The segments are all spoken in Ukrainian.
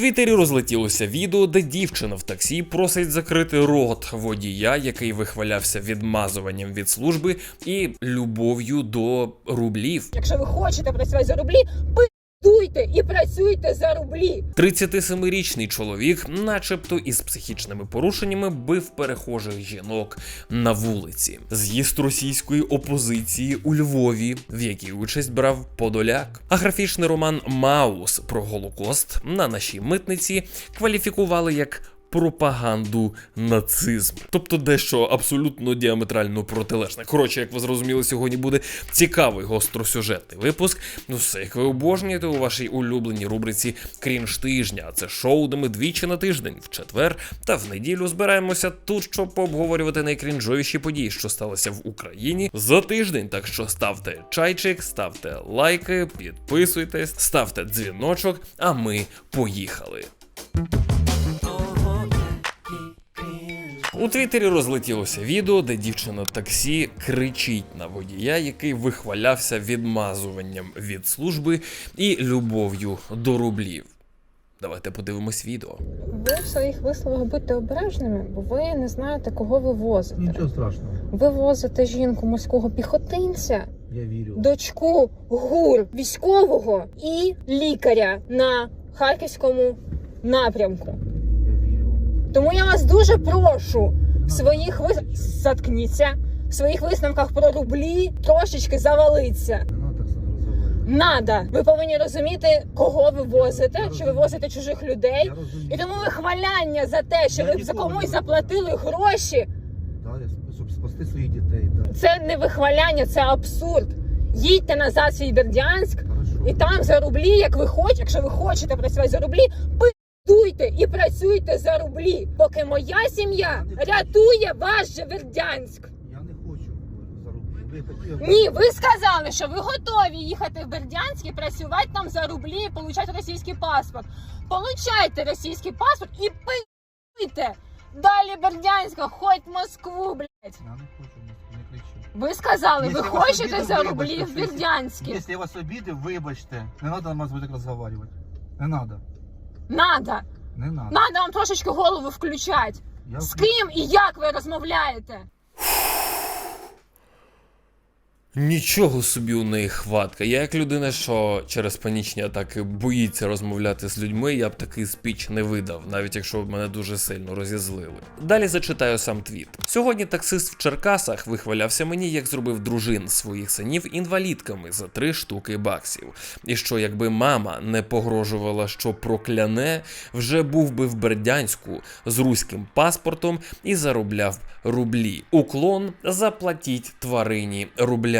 Твіттері розлетілося відео, де дівчина в таксі просить закрити рот водія, який вихвалявся відмазуванням від служби і любов'ю до рублів. Якщо ви хочете працювати за рублі, пиздуйте і працюйте за рублі. 37-річний чоловік, начебто із психічними порушеннями, бив перехожих жінок на вулиці. З'їзд російської опозиції у Львові, в якій участь брав Подоляк. А графічний роман Маус про Голокост на нашій митниці кваліфікували як. Пропаганду нацизму, тобто дещо абсолютно діаметрально протилежне. Коротше, як ви зрозуміли, сьогодні буде цікавий гостросюжетний випуск. Ну все, як ви обожнюєте у вашій улюбленій рубриці Крінж тижня. Це шоу, де ми двічі на тиждень, в четвер та в неділю збираємося тут, щоб пообговорювати найкрінжовіші події, що сталися в Україні за тиждень. Так що ставте чайчик, ставте лайки, підписуйтесь, ставте дзвіночок, а ми поїхали. У Твіттері розлетілося відео, де дівчина таксі кричить на водія, який вихвалявся відмазуванням від служби і любов'ю до рублів. Давайте подивимось відео. Ви в своїх висловах будьте обережними, бо ви не знаєте, кого ви возите. Нічого страшного, Ви возите жінку морського піхотинця, я вірю. дочку гур військового і лікаря на харківському напрямку. Тому я вас дуже прошу в своїх вис... заткніться, в своїх висновках про рублі трошечки завалиться. Розговорювати. Надо. Ви повинні розуміти, кого ви возите, чи ви возите чужих людей. І тому вихваляння за те, що ви за комусь заплатили гроші, щоб спасти своїх дітей. Це не вихваляння, це абсурд. Їдьте назад в свій Бердянськ і там за рублі, як ви хочете, якщо ви хочете працювати за рублі, пиздуйте і працюйте за рублі, поки моя сім'я рятує ваш Бердянськ. Я не хочу за рублі. Ви хотіли... Ні, ви сказали, що ви готові їхати в Бердянськ і працювати там за рублі і получати російський паспорт. Получайте російський паспорт і пиздуйте. Далі Бердянська, хоть Москву, блядь. Я не хочу, не, не кричу. Ви сказали, ви Якщо вас хочете обідав, за вибачте, рублі в що- Якщо я вас обідав, вибачте. Не треба на вас так розговорювати. Не треба. Надо. Не надо. Надо вам трошечки голову включати. Я З ким і як ви розмовляєте? Нічого собі у неї хватка. Я як людина, що через панічні атаки боїться розмовляти з людьми, я б такий спіч не видав, навіть якщо б мене дуже сильно розізлили. Далі зачитаю сам твіт. Сьогодні таксист в Черкасах вихвалявся мені, як зробив дружин своїх синів інвалідками за три штуки баксів. І що якби мама не погрожувала, що прокляне, вже був би в Бердянську з руським паспортом і заробляв рублі. Уклон заплатіть тварині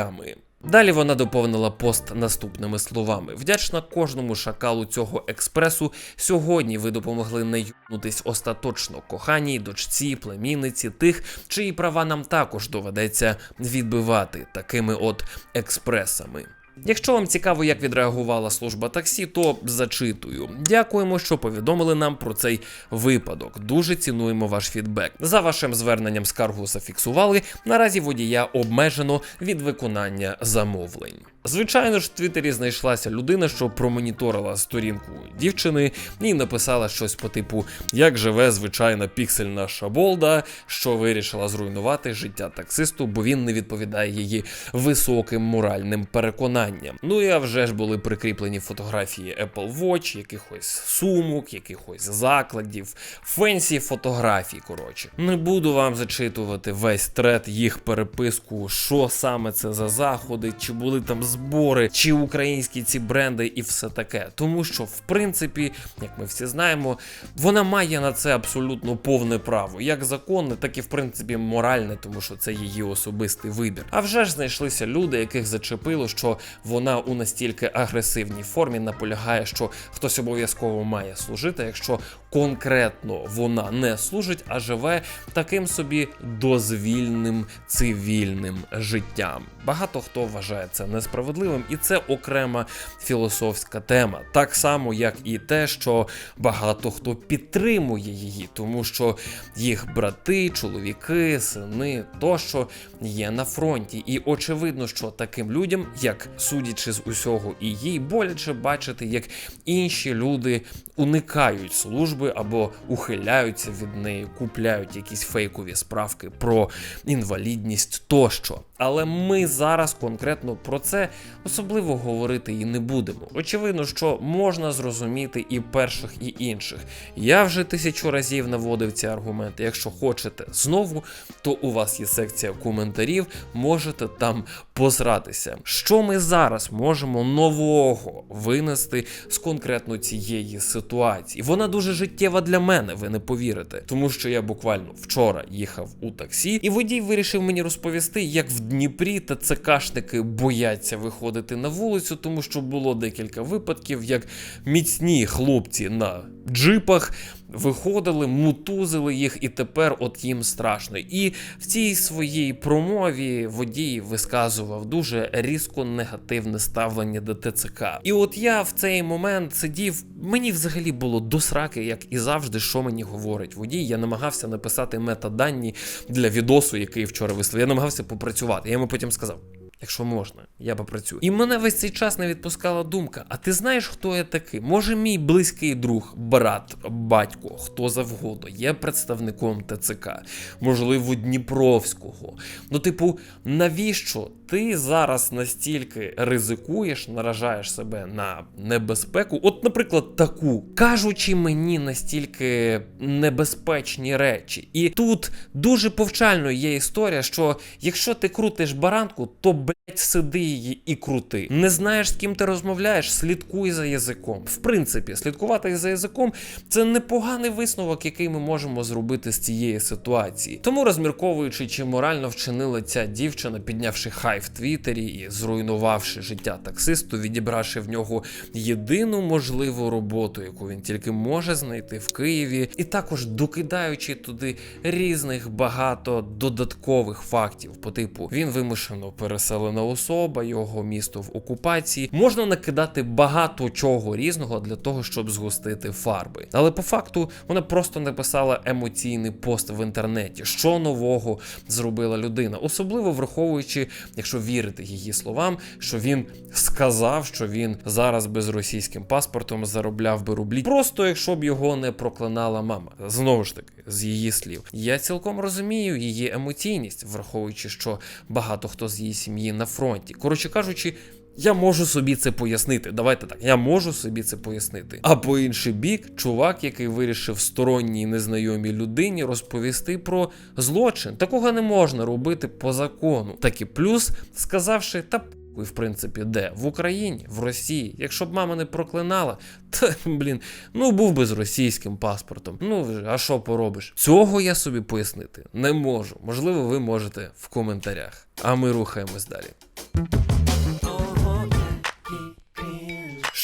рублями. Далі вона доповнила пост наступними словами: вдячна кожному шакалу цього експресу. Сьогодні ви допомогли не юнутись остаточно коханій, дочці, племінниці, тих, чиї права нам також доведеться відбивати такими от експресами. Якщо вам цікаво, як відреагувала служба таксі, то зачитую. Дякуємо, що повідомили нам про цей випадок. Дуже цінуємо ваш фідбек. За вашим зверненням скаргу зафіксували. Наразі водія обмежено від виконання замовлень. Звичайно ж, в Твіттері знайшлася людина, що промоніторила сторінку дівчини і написала щось по типу: як живе звичайна піксельна шаболда, що вирішила зруйнувати життя таксисту, бо він не відповідає її високим моральним переконанням. Ну і а вже ж були прикріплені фотографії Apple Watch, якихось сумок, якихось закладів, фенсі фотографій. Коротше, не буду вам зачитувати весь трет їх переписку, що саме це за заходи, чи були там збори, чи українські ці бренди, і все таке. Тому що, в принципі, як ми всі знаємо, вона має на це абсолютно повне право, як законне, так і в принципі моральне, тому що це її особистий вибір. А вже ж знайшлися люди, яких зачепило, що вона у настільки агресивній формі наполягає, що хтось обов'язково має служити, якщо конкретно вона не служить, а живе таким собі дозвільним цивільним життям. Багато хто вважає це несправедливим. і це окрема філософська тема. Так само, як і те, що багато хто підтримує її, тому що їх брати, чоловіки, сини тощо є на фронті. І очевидно, що таким людям, як судячи з усього, і їй боляче бачити, як інші люди уникають служби або ухиляються від неї, купляють якісь фейкові справки про інвалідність тощо. Але ми зараз конкретно про це особливо говорити і не будемо. Очевидно, що можна зрозуміти і перших, і інших. Я вже тисячу разів наводив ці аргументи. Якщо хочете знову, то у вас є секція коментарів, можете там позратися. Що ми зараз можемо нового винести з конкретно цієї ситуації? Вона дуже життєва для мене, ви не повірите, тому що я буквально вчора їхав у таксі, і водій вирішив мені розповісти, як в Дніпрі та ЦКшники бояться виходити на вулицю, тому що було декілька випадків, як міцні хлопці на джипах виходили, мутузили їх, і тепер от їм страшно. І в цій своїй промові водій висказував дуже різко негативне ставлення до ТЦК. І от я в цей момент сидів, мені взагалі було до сраки, як і завжди, що мені говорить водій. Я намагався написати метадані для відосу, який вчора вислав. Я намагався попрацювати. Я йому потім сказав. Якщо можна, я попрацюю. І мене весь цей час не відпускала думка: а ти знаєш, хто я такий? Може, мій близький друг, брат, батько, хто завгодно, є представником ТЦК, можливо, Дніпровського. Ну, типу, навіщо ти зараз настільки ризикуєш, наражаєш себе на небезпеку? От, наприклад, таку, кажучи мені настільки небезпечні речі. І тут дуже повчально є історія, що якщо ти крутиш баранку, то блять сиди її і крути. Не знаєш, з ким ти розмовляєш, слідкуй за язиком. В принципі, слідкувати за язиком це непоганий висновок, який ми можемо зробити з цієї ситуації. Тому розмірковуючи, чи морально вчинила ця дівчина, піднявши хай в Твіттері і зруйнувавши життя таксисту, відібравши в нього єдину можливу роботу, яку він тільки може знайти в Києві, і також докидаючи туди різних багато додаткових фактів по типу він вимушено переселена особа, його місто в окупації. Можна накидати багато чого різного для того, щоб згустити фарби. Але по факту вона просто написала емоційний пост в інтернеті, що нового зробила людина, особливо враховуючи, якщо вірити її словам, що він сказав, що він зараз без російським паспортом заробляв би рублі, просто якщо б його не проклинала мама. Знову ж таки, з її слів. Я цілком розумію її емоційність, враховуючи, що багато хто з її сім'ї на фронті. Коротше кажучи. Я можу собі це пояснити. Давайте так, я можу собі це пояснити. А по інший бік, чувак, який вирішив сторонній незнайомій людині розповісти про злочин. Такого не можна робити по закону. Так і плюс, сказавши, та похуй, в принципі, де? В Україні, в Росії. Якщо б мама не проклинала, то блін, ну був би з російським паспортом. Ну вже, а що поробиш? Цього я собі пояснити не можу. Можливо, ви можете в коментарях. А ми рухаємось далі.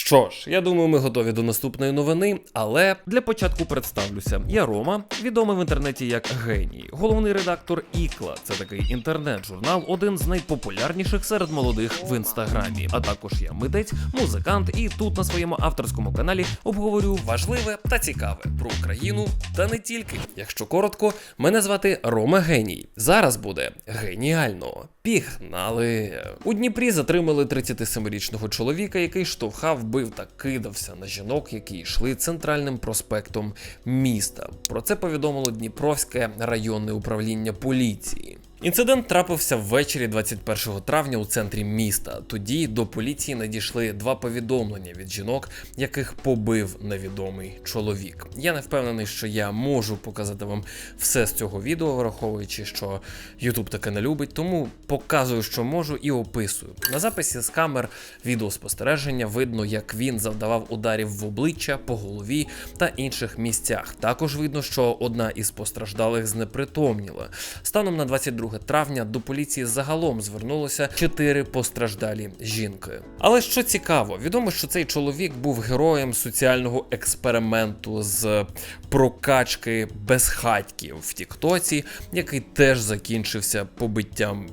Що ж, я думаю, ми готові до наступної новини, але для початку представлюся. Я Рома, відомий в інтернеті як геній, головний редактор Ікла. Це такий інтернет-журнал, один з найпопулярніших серед молодих в інстаграмі. А також я митець, музикант, і тут на своєму авторському каналі обговорю важливе та цікаве про Україну та не тільки. Якщо коротко, мене звати Рома Геній. Зараз буде геніально. Пігнали. У Дніпрі затримали 37-річного чоловіка, який штовхав, бив та кидався на жінок, які йшли центральним проспектом міста. Про це повідомило Дніпровське районне управління поліції. Інцидент трапився ввечері 21 травня у центрі міста. Тоді до поліції надійшли два повідомлення від жінок, яких побив невідомий чоловік. Я не впевнений, що я можу показати вам все з цього відео, враховуючи, що YouTube таке не любить, тому показую, що можу, і описую. На записі з камер відеоспостереження видно, як він завдавав ударів в обличчя, по голові та інших місцях. Також видно, що одна із постраждалих знепритомніла. Станом на 22 травня до поліції загалом звернулося чотири постраждалі жінки. Але що цікаво, відомо, що цей чоловік був героєм соціального експерименту з прокачки безхатьків в Тіктоці, який теж закінчився побиттям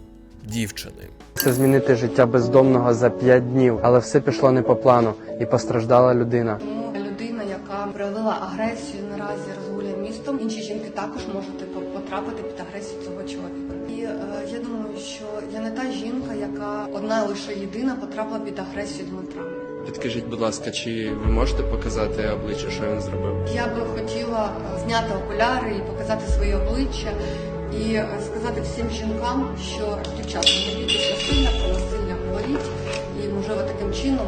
дівчини. Це змінити життя бездомного за 5 днів, але все пішло не по плану, і постраждала людина. Людина, яка проявила агресію, наразі розгуляє містом. Інші жінки також можуть типу, потрапити під агресію цього чоловіка. Е, я думаю, що я не та жінка, яка одна лише єдина потрапила під агресію Дмитра. Підкажіть, будь ласка, чи ви можете показати обличчя, що він зробив? Я би хотіла е, зняти окуляри і показати своє обличчя і е, сказати всім жінкам, що дівчата не бійтеся насилля, про насилля говоріть, і можливо таким чином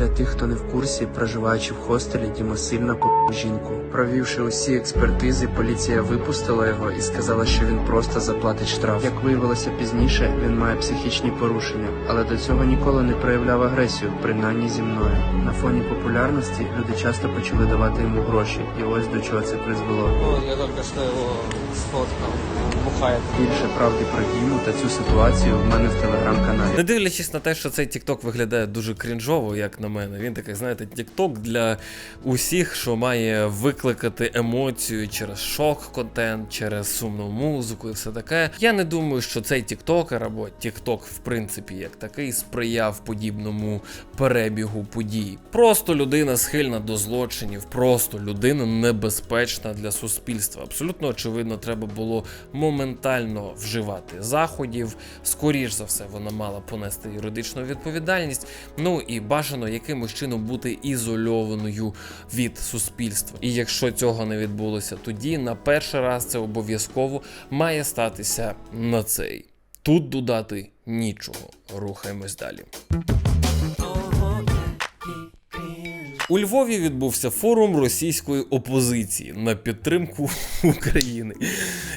Для тих, хто не в курсі, проживаючи в хостелі, Діма сильно по жінку. Провівши усі експертизи, поліція випустила його і сказала, що він просто заплатить штраф. Як виявилося пізніше, він має психічні порушення, але до цього ніколи не проявляв агресію, принаймні зі мною. На фоні популярності люди часто почали давати йому гроші, і ось до чого це призвело. Ну, я только что его сфоткал. Бухает. Більше правди про Діму та цю ситуацію в мене в телеграм-каналі. Не дивлячись на те, що цей TikTok виглядає дуже крінжово, як на мене. Він такий, знаєте, TikTok для усіх, що має викликати емоцію через шок-контент, через сумну музику і все таке. Я не думаю, що цей тіктокер або TikTok, в принципі, як такий, сприяв подібному перебігу подій. Просто людина схильна до злочинів, просто людина небезпечна для суспільства. Абсолютно очевидно, треба було моментально вживати заходів. Скоріш за все, вона мала понести юридичну відповідальність. Ну і бажано якимось чином бути ізольованою від суспільства. І якщо цього не відбулося, тоді на перший раз це обов'язково має статися на цей. Тут додати нічого. Рухаємось далі. У Львові відбувся форум російської опозиції на підтримку України,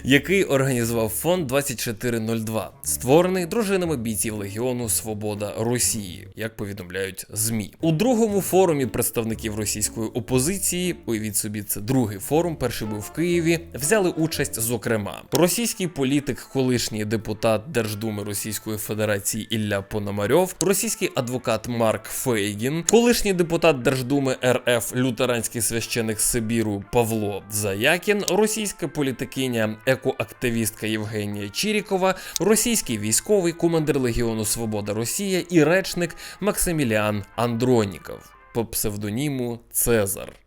який організував фонд 2402, створений дружинами бійців Легіону Свобода Росії, як повідомляють ЗМІ. У другому форумі представників російської опозиції, уявіть собі, це другий форум, перший був в Києві. Взяли участь, зокрема, російський політик, колишній депутат Держдуми Російської Федерації Ілля Пономарьов, російський адвокат Марк Фейгін, колишній депутат Держдуми РФ лютеранський священик Сибіру Павло Заякін, російська політикиня, екоактивістка Євгенія Чірікова, російський військовий командир Легіону Свобода Росія і речник Максиміліан Андроніков по псевдоніму Цезар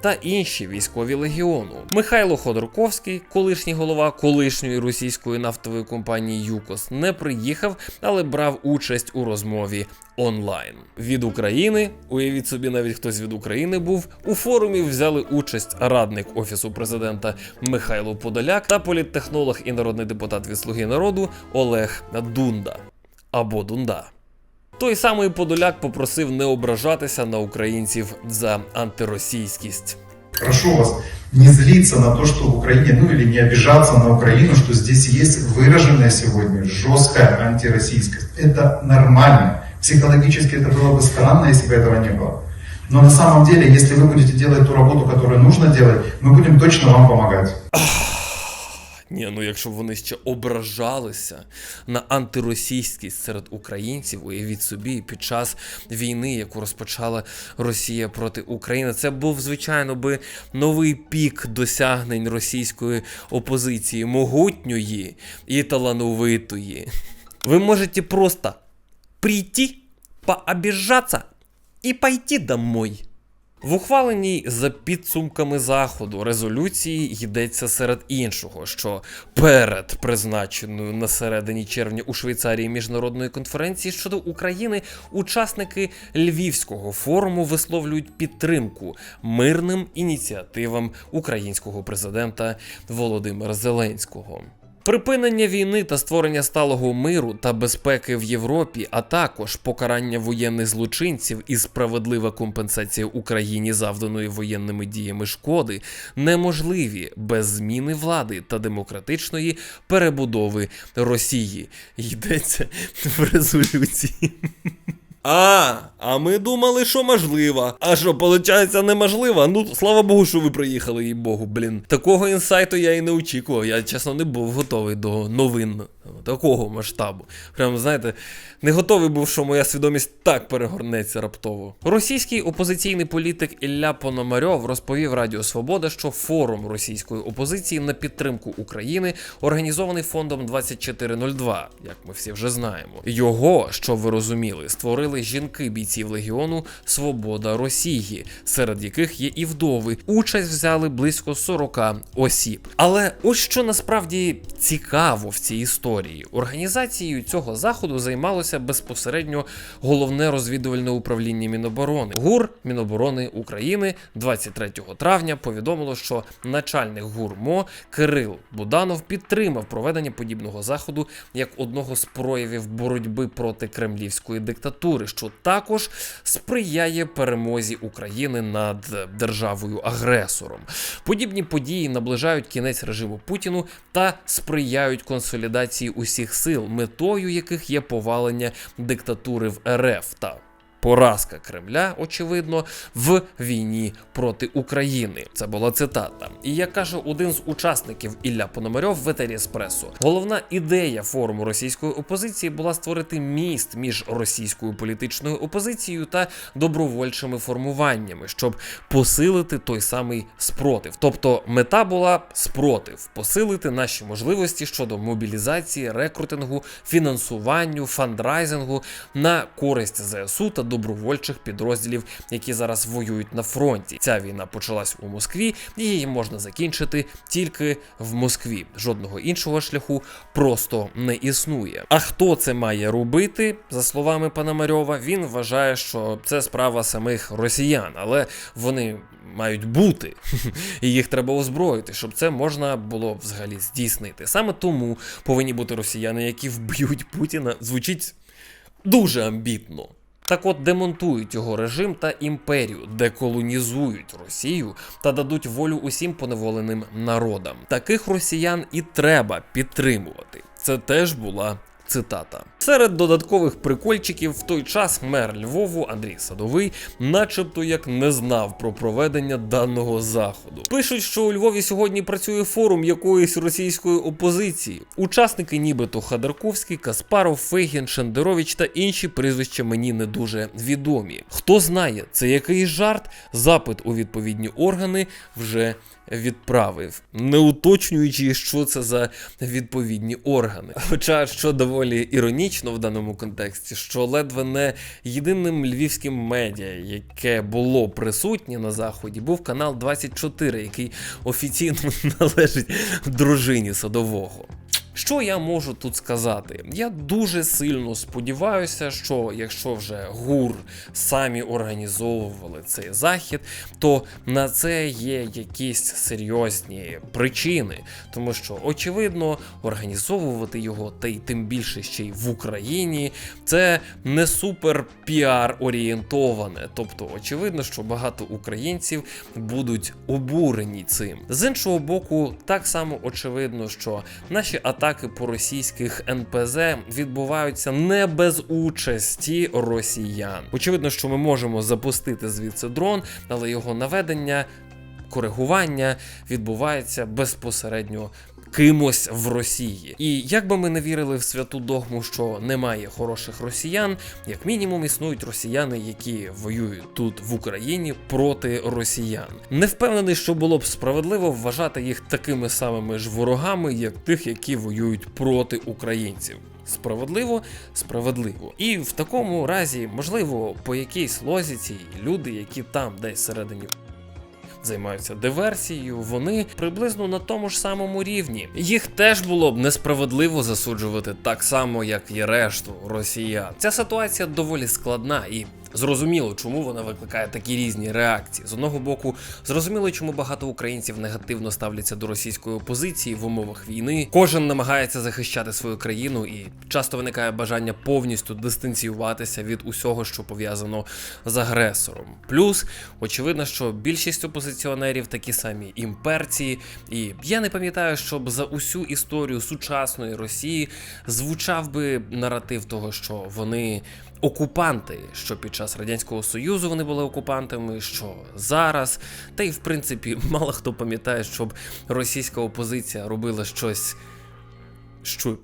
та інші військові легіону. Михайло Ходорковський, колишній голова колишньої російської нафтової компанії ЮКОС, не приїхав, але брав участь у розмові онлайн. Від України, уявіть собі, навіть хтось від України був. У форумі взяли участь радник офісу президента Михайло Подоляк та політтехнолог і народний депутат від Слуги народу Олег Дунда або Дунда. Той самий Подоляк попросив не ображатися на українців за антиросійськість. Прошу вас не злиться на то, что в Украине, ну или не обижаться на Украину, что здесь есть выраженная сегодня жесткая антироссийскость. Это нормально. Психологически это было бы странно, если бы этого не было. Но на самом деле, если вы будете делать ту работу, которую нужно делать, мы будем точно вам помогать. Ні, ну якщо вони ще ображалися на антиросійськість серед українців, уявіть собі, під час війни, яку розпочала Росія проти України, це був, звичайно, би новий пік досягнень російської опозиції, могутньої і талановитої. Ви можете просто прийти, пообіжатися і пойти домой. В ухваленій за підсумками заходу резолюції йдеться серед іншого, що перед призначеною на середині червня у Швейцарії міжнародної конференції щодо України учасники Львівського форуму висловлюють підтримку мирним ініціативам українського президента Володимира Зеленського. Припинення війни та створення сталого миру та безпеки в Європі, а також покарання воєнних злочинців і справедлива компенсація Україні завданої воєнними діями шкоди неможливі без зміни влади та демократичної перебудови Росії. Йдеться в резолюції. А, а ми думали, що можливо. А що, виходить, неможливо? Ну, слава Богу, що ви приїхали, їй Богу, блін. Такого інсайту я і не очікував. Я чесно не був готовий до новин Такого масштабу. Прям, знаєте, не готовий був, що моя свідомість так перегорнеться раптово. Російський опозиційний політик Ілля Пономарьов розповів Радіо Свобода, що форум російської опозиції на підтримку України організований фондом 2402, як ми всі вже знаємо. Його, що ви розуміли, створили жінки бійців легіону Свобода Росії, серед яких є і вдови. Участь взяли близько 40 осіб. Але ось що насправді цікаво в цій історії. Організацією цього заходу займалося безпосередньо головне розвідувальне управління Міноборони. ГУР Міноборони України 23 травня повідомило, що начальник ГУР МО Кирил Буданов підтримав проведення подібного заходу як одного з проявів боротьби проти кремлівської диктатури, що також сприяє перемозі України над державою агресором. Подібні події наближають кінець режиму Путіну та сприяють консолідації усіх сил, метою яких є повалення диктатури в РФ та поразка Кремля, очевидно, в війні проти України. Це була цитата. І як каже один з учасників Ілля Пономарьов в етері головна ідея форуму російської опозиції була створити міст між російською політичною опозицією та добровольчими формуваннями, щоб посилити той самий спротив. Тобто мета була спротив, посилити наші можливості щодо мобілізації, рекрутингу, фінансуванню, фандрайзингу на користь ЗСУ та добровольчих підрозділів, які зараз воюють на фронті. Ця війна почалась у Москві, і її можна закінчити тільки в Москві. Жодного іншого шляху просто не існує. А хто це має робити? За словами Пономарьова, він вважає, що це справа самих росіян, але вони мають бути, і їх треба озброїти, щоб це можна було взагалі здійснити. Саме тому повинні бути росіяни, які вб'ють Путіна. Звучить дуже амбітно. Так от демонтують його режим та імперію, деколонізують Росію та дадуть волю усім поневоленим народам. Таких росіян і треба підтримувати. Це теж була Цитата серед додаткових прикольчиків в той час мер Львову Андрій Садовий, начебто як не знав про проведення даного заходу. Пишуть, що у Львові сьогодні працює форум якоїсь російської опозиції. Учасники, нібито Ходорковський, Каспаров, Фейгін, Шендерович та інші прізвища мені не дуже відомі. Хто знає, це якийсь жарт, запит у відповідні органи вже відправив, не уточнюючи, що це за відповідні органи. Хоча що доволі іронічно в даному контексті, що ледве не єдиним львівським медіа, яке було присутнє на заході, був канал 24, який офіційно належить дружині садового. Що я можу тут сказати? Я дуже сильно сподіваюся, що якщо вже ГУР самі організовували цей захід, то на це є якісь серйозні причини, тому що очевидно організовувати його, та й тим більше ще й в Україні, це не супер піар орієнтоване. Тобто, очевидно, що багато українців будуть обурені цим. З іншого боку, так само очевидно, що наші атаки по російських НПЗ відбуваються не без участі росіян. Очевидно, що ми можемо запустити звідси дрон, але його наведення, коригування відбувається безпосередньо. Кимось в Росії, і як би ми не вірили в святу догму, що немає хороших росіян, як мінімум існують росіяни, які воюють тут в Україні проти росіян. Не впевнений, що було б справедливо вважати їх такими самими ж ворогами, як тих, які воюють проти українців. Справедливо, справедливо. І в такому разі, можливо, по якійсь лозіці люди, які там десь всередині займаються диверсією, вони приблизно на тому ж самому рівні. Їх теж було б несправедливо засуджувати так само, як і решту росіян. Ця ситуація доволі складна і. Зрозуміло, чому вона викликає такі різні реакції. З одного боку, зрозуміло, чому багато українців негативно ставляться до російської опозиції в умовах війни. Кожен намагається захищати свою країну, і часто виникає бажання повністю дистанціюватися від усього, що пов'язано з агресором. Плюс, очевидно, що більшість опозиціонерів такі самі імперці, і я не пам'ятаю, щоб за усю історію сучасної Росії звучав би наратив того, що вони окупанти, що під час радянського союзу вони були окупантами, що зараз, та й в принципі мало хто пам'ятає, щоб російська опозиція робила щось, що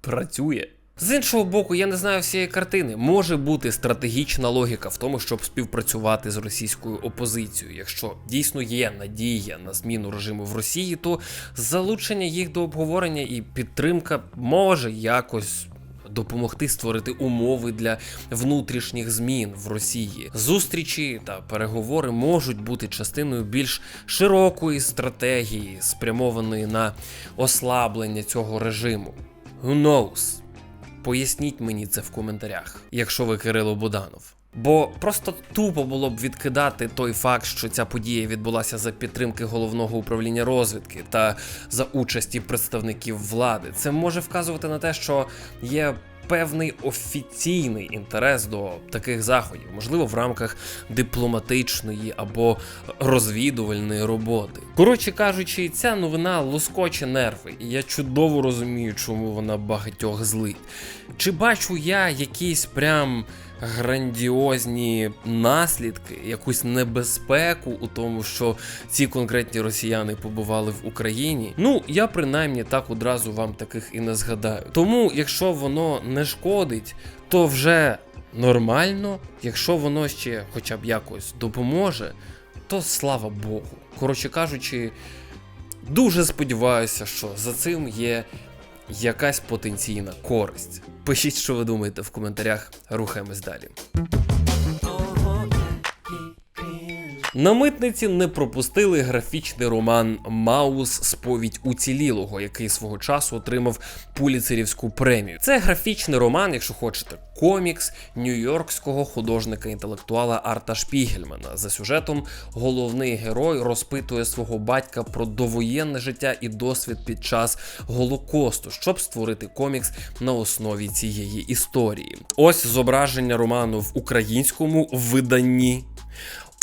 працює. З іншого боку, я не знаю всієї картини. Може бути стратегічна логіка в тому, щоб співпрацювати з російською опозицією. Якщо дійсно є надія на зміну режиму в Росії, то залучення їх до обговорення і підтримка може якось. Допомогти створити умови для внутрішніх змін в Росії. Зустрічі та переговори можуть бути частиною більш широкої стратегії, спрямованої на ослаблення цього режиму. Who knows? Поясніть мені це в коментарях, якщо ви Кирило Буданов. Бо просто тупо було б відкидати той факт, що ця подія відбулася за підтримки головного управління розвідки та за участі представників влади. Це може вказувати на те, що є певний офіційний інтерес до таких заходів, можливо, в рамках дипломатичної або розвідувальної роботи. Коротше кажучи, ця новина лоскоче нерви, і я чудово розумію, чому вона багатьох злить. Чи бачу я якісь прям грандіозні наслідки, якусь небезпеку у тому, що ці конкретні росіяни побували в Україні? Ну, я принаймні так одразу вам таких і не згадаю. Тому, якщо воно не шкодить, то вже нормально. Якщо воно ще хоча б якось допоможе, то слава Богу. Коротше кажучи, дуже сподіваюся, що за цим є якась потенційна користь. Пишіть, що ви думаєте в коментарях. Рухаємось далі. На митниці не пропустили графічний роман Маус Сповідь уцілілого, який свого часу отримав пуліцерівську премію. Це графічний роман, якщо хочете, комікс нью-йоркського художника-інтелектуала Арта Шпігельмана. За сюжетом головний герой розпитує свого батька про довоєнне життя і досвід під час Голокосту, щоб створити комікс на основі цієї історії. Ось зображення роману в українському виданні.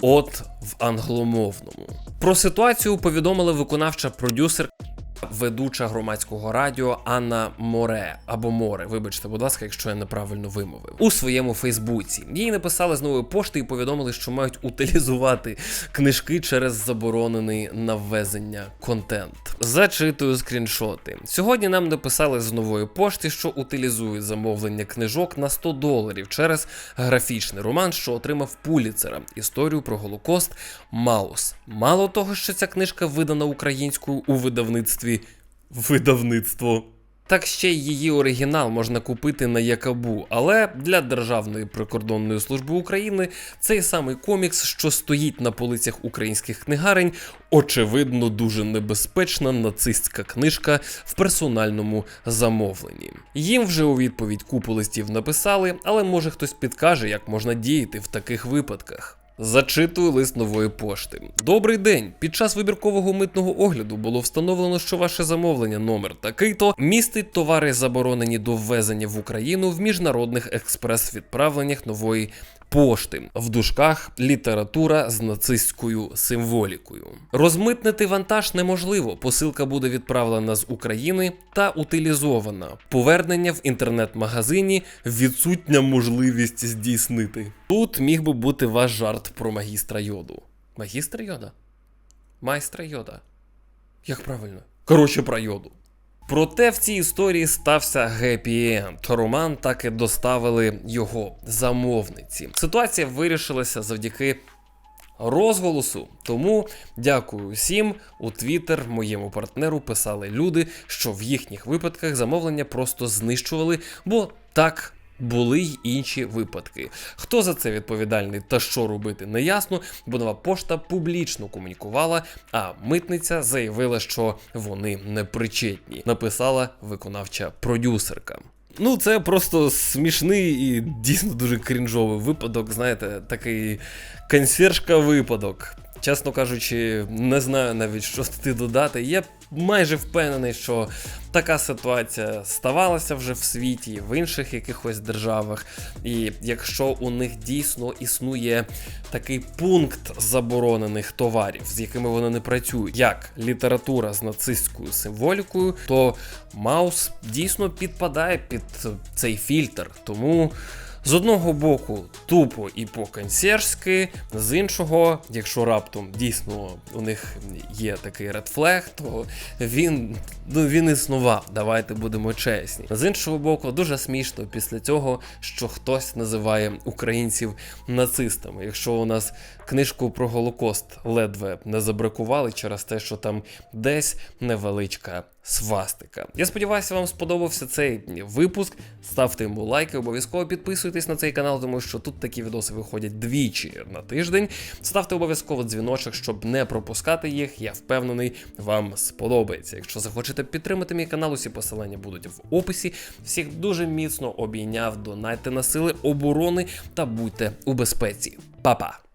От в англомовному про ситуацію повідомила виконавча продюсер. Ведуча громадського радіо Анна Море або Море, вибачте, будь ласка, якщо я неправильно вимовив у своєму Фейсбуці. Їй написали з нової пошти і повідомили, що мають утилізувати книжки через заборонений на ввезення контент. Зачитую скріншоти. Сьогодні нам написали з нової пошти, що утилізують замовлення книжок на 100 доларів через графічний роман, що отримав Пуліцера. Історію про Голокост Маус. Мало того, що ця книжка видана українською у видавництві видавництво. Так ще й її оригінал можна купити на Якабу, але для Державної прикордонної служби України цей самий комікс, що стоїть на полицях українських книгарень, очевидно, дуже небезпечна нацистська книжка в персональному замовленні. Їм вже у відповідь купу листів написали, але може хтось підкаже, як можна діяти в таких випадках. Зачитую лист нової пошти. Добрий день. Під час вибіркового митного огляду було встановлено, що ваше замовлення номер такий-то містить товари, заборонені до ввезення в Україну в міжнародних експрес-відправленнях нової пошти в дужках література з нацистською символікою. Розмитнити вантаж неможливо. Посилка буде відправлена з України та утилізована. Повернення в інтернет-магазині відсутня можливість здійснити. Тут міг би бути ваш жарт про магістра йоду. Магістр йода? Майстра йода. Як правильно? Коротше, про йоду. Проте в цій історії стався гепі-енд. Роман так і доставили його замовниці. Ситуація вирішилася завдяки розголосу. Тому дякую всім. У Твіттер моєму партнеру писали люди, що в їхніх випадках замовлення просто знищували, бо так. Були й інші випадки. Хто за це відповідальний та що робити, не ясно, бо нова пошта публічно комунікувала, а митниця заявила, що вони не причетні. Написала виконавча продюсерка. Ну, це просто смішний і дійсно дуже крінжовий випадок. Знаєте, такий консьержка випадок. Чесно кажучи, не знаю навіть що туди додати. Я майже впевнений, що така ситуація ставалася вже в світі, в інших якихось державах. І якщо у них дійсно існує такий пункт заборонених товарів, з якими вони не працюють, як література з нацистською символікою, то Маус дійсно підпадає під цей фільтр. Тому. З одного боку, тупо і по-консьержськи, з іншого, якщо раптом дійсно у них є такий редфлег, то він, ну, він існував, давайте будемо чесні. З іншого боку, дуже смішно після цього, що хтось називає українців нацистами. Якщо у нас книжку про Голокост ледве не забракували через те, що там десь невеличка свастика. Я сподіваюся, вам сподобався цей випуск. Ставте йому лайки, обов'язково підписуйтесь на цей канал, тому що тут такі відоси виходять двічі на тиждень. Ставте обов'язково дзвіночок, щоб не пропускати їх. Я впевнений, вам сподобається. Якщо захочете підтримати мій канал, усі посилання будуть в описі. Всіх дуже міцно обійняв, донайте на сили оборони та будьте у безпеці. Па-па!